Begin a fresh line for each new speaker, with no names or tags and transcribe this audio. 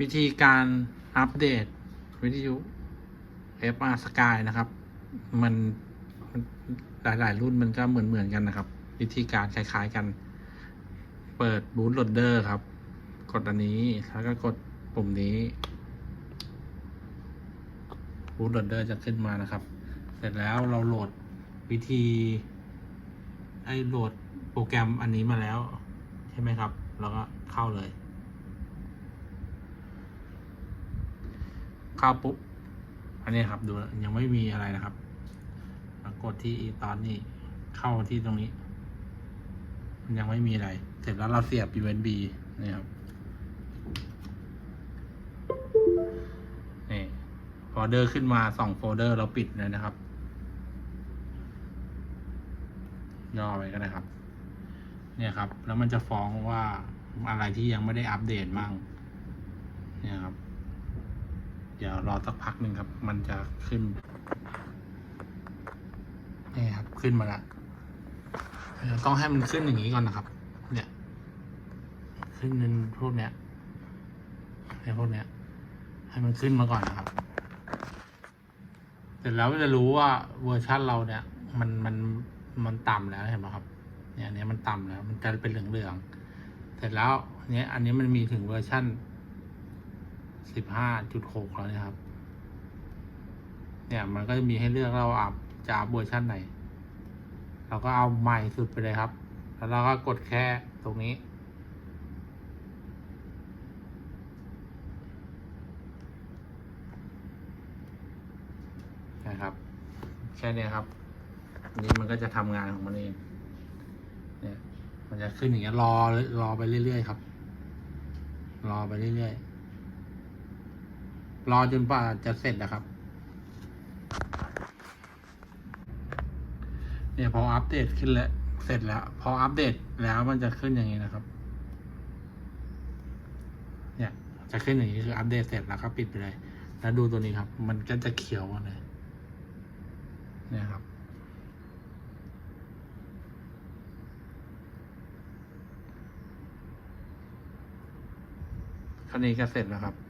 วิธีการอัปเดตวิทยุ FR Sky นะครับ มันหลาย ๆ รุ่นมันก็เหมือนเหมือนๆกันนะครับ วิธีการคล้าย ๆ กัน เปิด Boot Loader ครับ กดอันนี้แล้วก็กดปุ่มนี้ Boot Loader จะขึ้นมานะครับ เสร็จแล้วเราโหลดวิธีไอ้โหลดโปรแกรมอันนี้มาแล้ว ใช่ไหมครับ แล้วก็เข้าเลย เข้าปุ๊บ อันนี้ครับดูยังไม่มีอะไรนะครับกดที่ตอนนี้เข้าที่ตรงนี้ มันยังไม่มีอะไร เสร็จแล้วเราเสียบ USB นี่ครับนี่โฟลเดอร์ขึ้นมาสองโฟลเดอร์เราปิดเลยนะครับ ย่อไปก็ได้ครับ เนี่ยครับ แล้วมันจะฟ้องว่าอะไรที่ยังไม่ได้อัปเดตมั่งเนี่ยครับ เดี๋ยวรอสักพักหนึ่งครับ มันจะขึ้นนี่ครับขึ้นมาล้วเดี๋ยวต้องให้มันขึ้นอย่างนี้ก่อนนะครับ เนี่ย ขึ้นเป็นพวกเนี้ยในพวกเนี้ย ให้มันขึ้นมาก่อนนะครับ เสร็จแล้วจะรู้ว่าเวอร์ชันเราเนี่ย มันมันมันต่ำแล้วเห็นไหมครับ เนี่ยอันเนี้ยมันต่ำแล้ว มันจะเป็นเหลืองๆเสร็จแล้ว เนี้ยอันนี้มันมีถึงเวอร์ชัน สิบห้าจุดหกแล้วนะครับ เนี่ยมันก็จะมีให้เลือกเราอัพจะอัพเวอร์ชันไหน เราก็เอาใหม่สุดไปเลยครับ แล้วเราก็กดแค่ตรงนี้ นะครับ แค่นี้ครับนนี้มันก็จะทำงานของมันเอง เนี่ย มันจะขึ้นอย่างเงี้ยรอรอไปเรื่อยๆครับ รอไปเรื่อยๆ รอจนกว่าจะเสร็จนะครับ เนี่ยพออัปเดตขึ้นแล้ว เสร็จแล้ว พออัปเดตแล้วมันจะขึ้นอย่างนี้นะครับ เนี่ยจะขึ้นอย่างนี้คืออัปเดตเสร็จแล้วก็ปิดไปเลย แล้วดูตัวนี้ครับ มันก็จะเขียวเลยเนี่ยครับคราวนี้ก็เสร็จแล้วครับ